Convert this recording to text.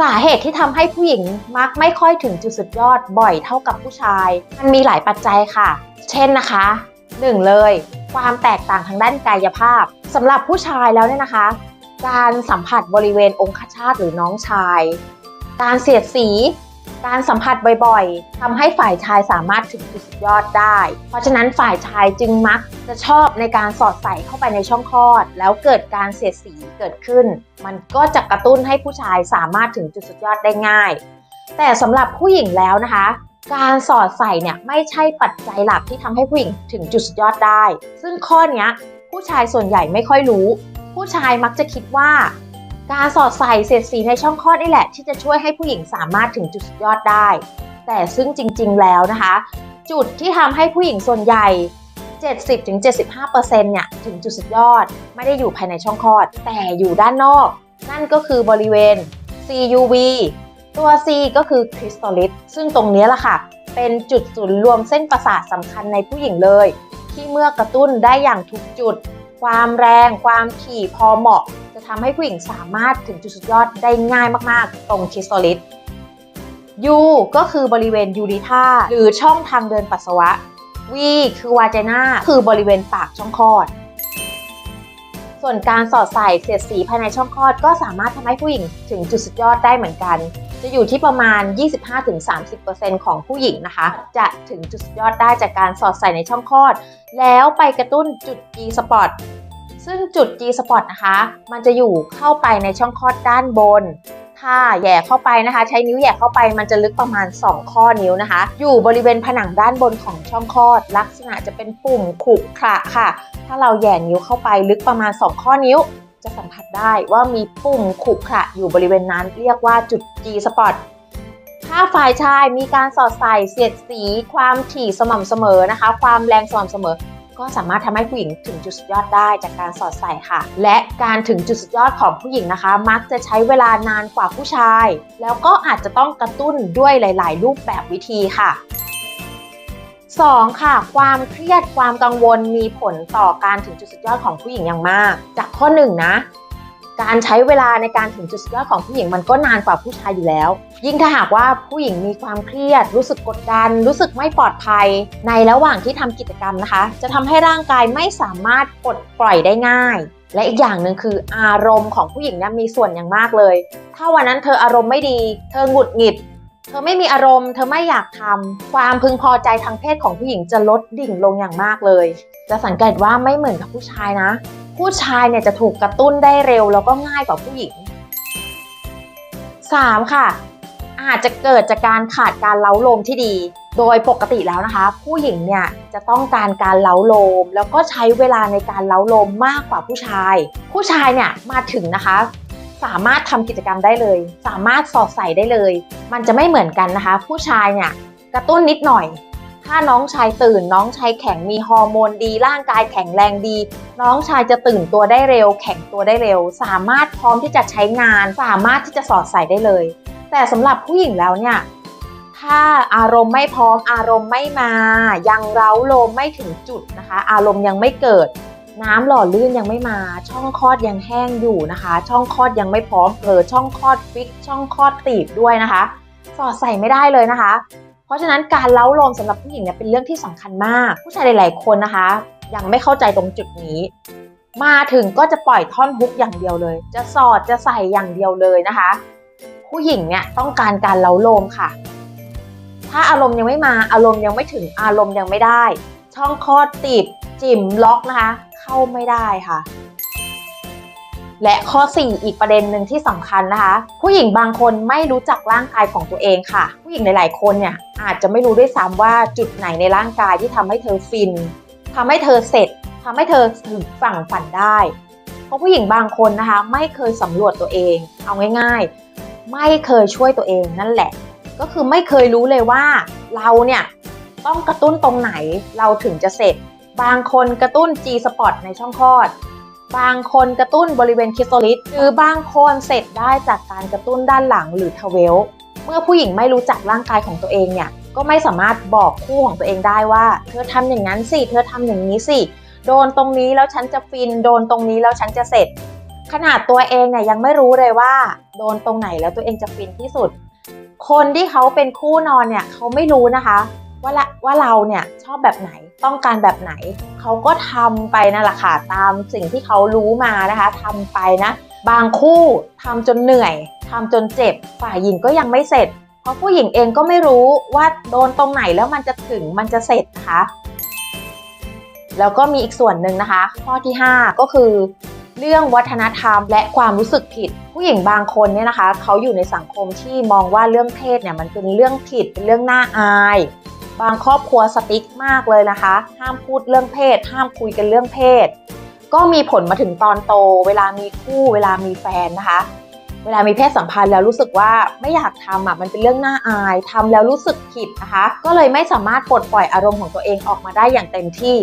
สาเหตุที่ทำให้ผู้หญิงมักไม่ค่อยถึงจุดสุดยอดบ่อยเท่ากับผู้ชาย มันมีหลายปัจจัยค่ะ เช่นนะคะ1เลย ความแตกต่างทางด้านกายภาพสำหรับผู้ชายแล้วเนี่ยนะคะ การสัมผัสบริเวณองคชาตหรือน้องชาย การเสียดสี การสัมผัสบ่อยๆทำให้ฝ่ายชายสามารถถึงจุดสุดยอดได้ เพราะฉะนั้นฝ่ายชายจึงมักจะชอบในการสอดใส่เข้าไปในช่องคลอด แล้วเกิดการเสียดสีเกิดขึ้น มันก็จะกระตุ้นให้ผู้ชายสามารถถึงจุดสุดยอดได้ง่าย แต่สำหรับผู้หญิงแล้วนะคะ การสอดใส่เนี่ยไม่ใช่ปัจจัยหลักที่ทำให้ผู้หญิงถึงจุดสุดยอดได้ ซึ่งข้อนี้ผู้ชายส่วนใหญ่ไม่ค่อยรู้ ผู้ชายมักจะคิดว่า การสอดใส่เศษสีในช่องคลอดนี่แหละ ที่จะช่วยให้ผู้หญิงสามารถถึงจุดสุดยอดได้ แต่ซึ่งจริงๆแล้วนะคะ จุดที่ทำให้ผู้หญิงส่วนใหญ่ 70-75%เนี่ยถึงจุดสุดยอด ไม่ได้อยู่ภายในช่องคลอด แต่อยู่ด้านนอก นั่นก็คือบริเวณ CUV ตัว C ก็คือคริสตัลลิสซึ่งตรงนี้แหละค่ะ เป็นจุดศูนย์รวมเส้นประสาทสำคัญในผู้หญิงเลย ที่เมื่อกระตุ้นได้อย่างถูกจุด ความแรง ความถี่พอเหมาะ จะทำให้ผู้หญิงสามารถถึงจุดสุดยอดได้ง่ายมาก ๆ ตรงคิสตัลลิสยูก็คือบริเวณยูริธาหรือช่องทางเดินปัสสาวะวีคือวาเจน่าคือบริเวณปากช่องคลอด ส่วนการสอดใส่เสียดสีภายในช่องคลอดก็สามารถทำให้ผู้หญิงถึงจุดสุดยอดได้เหมือนกัน จะอยู่ที่ประมาณ 25-30%ของผู้หญิงนะคะ จะถึงจุดสุดยอดได้จากการสอดใส่ในช่องคลอด แล้วไปกระตุ้นจุด G spot ซึ่งจุด G spot นะคะ มันจะอยู่เข้าไปในช่องคลอดด้านบนถ้าแย่เข้าไปนะคะ ใช้นิ้วแย่เข้าไปมันจะลึกประมาณ 2 ข้อนิ้วนะคะ อยู่บริเวณผนังด้านบนของช่องคลอด ลักษณะจะเป็นปุ่มขรุขระค่ะ ถ้าเราแหย่นิ้วเข้าไปลึกประมาณ 2 ข้อนิ้ว จะสัมผัสได้ว่ามีปุ่มขรุขระอยู่บริเวณนั้น เรียกว่าจุด G spot ถ้าฝ่ายชายมีการสอดใส่เสียดสี ความถี่สม่ำเสมอนะคะ ความแรงสม่ำเสมอ ก็สามารถทำให้ผู้หญิงถึงจุดสุดยอดได้จากการสอดใส่ค่ะ และการถึงจุดสุดยอดของผู้หญิงนะคะ มักจะใช้เวลานานกว่าผู้ชาย แล้วก็อาจจะต้องกระตุ้นด้วยหลาย ๆ รูปแบบวิธีค่ะ 2. ค่ะ ความเครียดความกังวลมีผลต่อการถึงจุดสุดยอดของผู้หญิงอย่างมาก จากข้อ1นงนะ การใช้เวลาในการถึงจุดสุดยอดของผู้หญิงมันก็นานกว่าผู้ชายอยู่แล้ว ยิ่งถ้าหากว่าผู้หญิงมีความเครียด รู้สึกกดดัน รู้สึกไม่ปลอดภัย ในระหว่างที่ทำกิจกรรมนะคะ จะทำให้ร่างกายไม่สามารถปลดปล่อยได้ง่าย และอีกอย่างหนึ่งคืออารมณ์ของผู้หญิงเนี่ยมีส่วนอย่างมากเลย ถ้าวันนั้นเธออารมณ์ไม่ดี เธอหงุดหงิด เธอไม่มีอารมณ์ เธอไม่อยากทำความพึงพอใจทางเพศของผู้หญิงจะลดดิ่งลงอย่างมากเลย จะสังเกตว่าไม่เหมือนกับผู้ชายนะ ผู้ชายเนี่ยจะถูกกระตุ้นได้เร็วแล้วก็ง่ายกว่าผู้หญิง 3. ค่ะ อาจจะเกิดจากการขาดการเล้าโลมที่ดี โดยปกติแล้วนะคะ ผู้หญิงเนี่ยจะต้องการการเล้าโลม แล้วก็ใช้เวลาในการเล้าโลมมากกว่าผู้ชาย ผู้ชายเนี่ยมาถึงนะคะ สามารถทำกิจกรรมได้เลย สามารถสอดใส่ได้เลย มันจะไม่เหมือนกันนะคะ ผู้ชายเนี่ยกระตุ้นนิดหน่อย ถ้าน้องชายตื่น น้องชายแข็งมีฮอร์โมนดี ร่างกายแข็งแรงดี น้องชายจะตื่นตัวได้เร็ว แข็งตัวได้เร็ว สามารถพร้อมที่จะใช้งาน สามารถที่จะสอดใส่ได้เลย แต่สำหรับผู้หญิงแล้วเนี่ยถ้าอารมณ์ไม่พร้อมอารมณ์ไม่มา ยังเร้าโลมไม่ถึงจุดนะคะ อารมณ์ยังไม่เกิด น้ำหล่อลื่นยังไม่มา ช่องคลอดยังแห้งอยู่นะคะ ช่องคลอดยังไม่พร้อมเผลอช่องคลอดฟิก ช่องคลอดตีบด้วยนะคะ สอดใส่ไม่ได้เลยนะคะ เพราะฉะนั้นการเล้าโลมสำหรับผู้หญิงเนี่ยเป็นเรื่องที่สำคัญมาก ผู้ชายหลาย ๆ คนนะคะ ยังไม่เข้าใจตรงจุดนี้ มาถึงก็จะปล่อยท่อนฮุกอย่างเดียวเลย จะสอดจะใส่อย่างเดียวเลยนะคะ ผู้หญิงเนี่ยต้องการการเล้าโลมค่ะ ถ้าอารมณ์ยังไม่มาอารมณ์ยังไม่ถึงอารมณ์ยังไม่ได้ ช่องคลอดตีบจิ่มล็อกนะคะ เข้าไม่ได้ค่ะ และข้อ 4 อีกประเด็นหนึ่งที่สำคัญนะคะ ผู้หญิงบางคนไม่รู้จักร่างกายของตัวเองค่ะ ผู้หญิงหลาย ๆ คนเนี่ยอาจจะไม่รู้ด้วยซ้ำว่าจุดไหนในร่างกายที่ทำให้เธอฟินทำให้เธอเสร็จทำให้เธอถึงฝั่งฝันได้เพราะผู้หญิงบางคนนะคะไม่เคยสำรวจตัวเอง เอาง่ายๆ ไม่เคยช่วยตัวเองนั่นแหละ ก็คือไม่เคยรู้เลยว่าเราเนี่ยต้องกระตุ้นตรงไหนเราถึงจะเสร็จ บางคนกระตุ้น G spot ในช่องคลอด บางคนกระตุ้นบริเวณคิสโตลิสหรือบางคนเสร็จได้จากการกระตุ้นด้านหลังหรือทเวล เมื่อผู้หญิงไม่รู้จักร่างกายของตัวเองเนี่ย ก็ไม่สามารถบอกคู่ของตัวเองได้ว่า เธอทำอย่างนั้นสิ เธอทำอย่างนี้สิ โดนตรงนี้แล้วฉันจะฟิน โดนตรงนี้แล้วฉันจะเสร็จ ขนาดตัวเองเนี่ยยังไม่รู้เลยว่า โดนตรงไหนแล้วตัวเองจะฟินที่สุด คนที่เขาเป็นคู่นอนเนี่ยเขาไม่รู้นะคะ ว่าละว่าเราเนี่ยชอบแบบไหนต้องการแบบไหน เขาก็ทำไปนั่นแหละค่ะตามสิ่งที่เขารู้มานะคะทำไปนะ บางคู่ทำจนเหนื่อยทำจนเจ็บฝ่ายหญิงก็ยังไม่เสร็จ เพราะผู้หญิงเองก็ไม่รู้ว่าโดนตรงไหนแล้วมันจะถึงมันจะเสร็จนะคะแล้วก็มีอีกส่วนหนึ่งนะคะ ข้อที่ 5 ก็คือ เรื่องวัฒนธรรมและความรู้สึกผิด ผู้หญิงบางคนเนี่ยนะคะ เขาอยู่ในสังคมที่มองว่าเรื่องเพศเนี่ยมันเป็นเรื่องผิดเป็นเรื่องน่าอาย บางครอบครัวสติ๊กมากเลยนะคะ ห้ามพูดเรื่องเพศ ห้ามคุยกันเรื่องเพศ ก็มีผลมาถึงตอนโต เวลามีคู่เวลามีแฟนนะคะ เวลามีเพศสัมพันธ์แล้วรู้สึกว่าไม่อยากทำอะมันเป็นเรื่องน่าอายทำแล้วรู้สึกผิดนะคะ ก็เลยไม่สามารถปลดปล่อยอารมณ์ของตัวเองออกมาได้อย่างเต็มที่